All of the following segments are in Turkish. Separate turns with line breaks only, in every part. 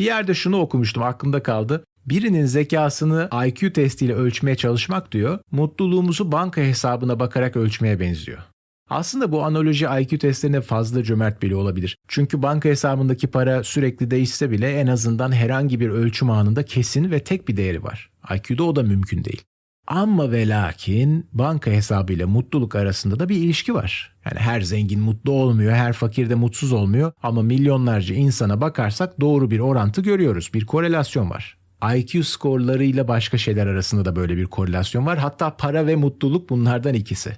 Bir yerde şunu okumuştum aklımda kaldı. Birinin zekasını IQ testiyle ölçmeye çalışmak diyor, mutluluğumuzu banka hesabına bakarak ölçmeye benziyor. Aslında bu analoji IQ testlerine fazla cömert bile olabilir. Çünkü banka hesabındaki para sürekli değişse bile en azından herhangi bir ölçüm anında kesin ve tek bir değeri var. IQ'da o da mümkün değil. Ama ve lakin banka hesabı ile mutluluk arasında da bir ilişki var. Yani her zengin mutlu olmuyor, her fakir de mutsuz olmuyor ama milyonlarca insana bakarsak doğru bir orantı görüyoruz. Bir korelasyon var. IQ skorlarıyla başka şeyler arasında da böyle bir korelasyon var. Hatta para ve mutluluk bunlardan ikisi.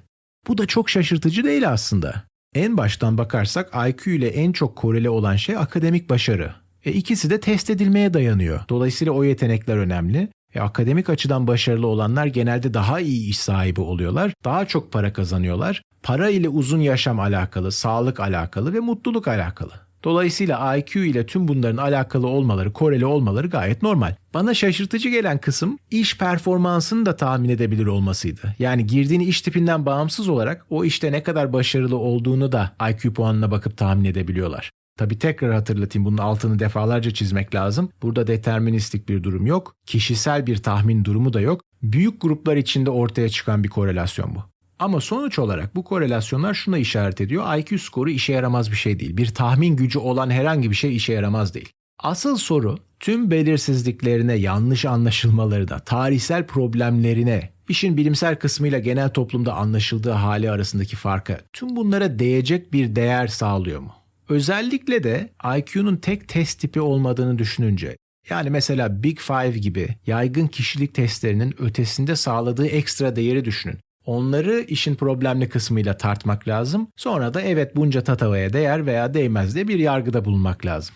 Bu da çok şaşırtıcı değil aslında. En baştan bakarsak IQ ile en çok korele olan şey akademik başarı. E ikisi de test edilmeye dayanıyor. Dolayısıyla o yetenekler önemli. E, akademik açıdan başarılı olanlar genelde daha iyi iş sahibi oluyorlar, daha çok para kazanıyorlar. Para ile uzun yaşam alakalı, sağlık alakalı ve mutluluk alakalı. Dolayısıyla IQ ile tüm bunların alakalı olmaları, koreli olmaları gayet normal. Bana şaşırtıcı gelen kısım iş performansını da tahmin edebilir olmasıydı. Yani girdiğin iş tipinden bağımsız olarak o işte ne kadar başarılı olduğunu da IQ puanına bakıp tahmin edebiliyorlar. Tabi tekrar hatırlatayım bunun altını defalarca çizmek lazım. Burada deterministik bir durum yok. Kişisel bir tahmin durumu da yok. Büyük gruplar içinde ortaya çıkan bir korelasyon bu. Ama sonuç olarak bu korelasyonlar şuna işaret ediyor. IQ skoru işe yaramaz bir şey değil. Bir tahmin gücü olan herhangi bir şey işe yaramaz değil. Asıl soru tüm belirsizliklerine, yanlış anlaşılmalarına, tarihsel problemlerine, işin bilimsel kısmıyla genel toplumda anlaşıldığı hali arasındaki farka tüm bunlara değecek bir değer sağlıyor mu? Özellikle de IQ'nun tek test tipi olmadığını düşününce yani mesela Big Five gibi yaygın kişilik testlerinin ötesinde sağladığı ekstra değeri düşünün. Onları işin problemli kısmıyla tartmak lazım. Sonra da evet bunca tatavaya değer veya değmez diye bir yargıda bulunmak lazım.